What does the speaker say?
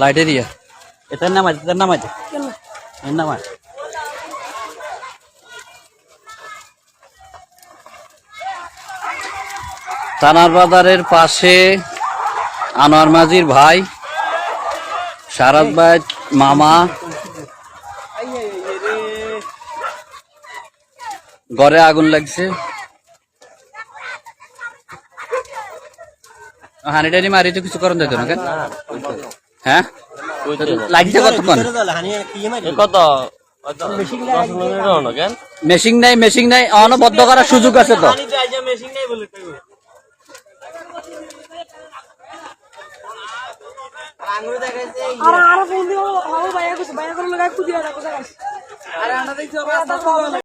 লাইটের ইয়া এটার নাম আছে এটার নাম আছে এর নাম আছে থানার বাজারের পাশে আনোয়ার মাঝির ভাই সারাত ভাই মামা ঘরে আগুন লাগছে হানি টানি মারি তো কিছু করেন দিত না কেন হ্যাঁ লাগছে কতক্ষণ কত মেশিন নাই মেশিন নাই অনবদ্ধ করার সুযোগ আছে তো মেশিন নেই বলে আর আর ফোন দিও ও ভাইয়া কিছু ভাইয়া করে লাগাই খুদিয়া রাখো জায়গা আরে আন্ডা দেখছ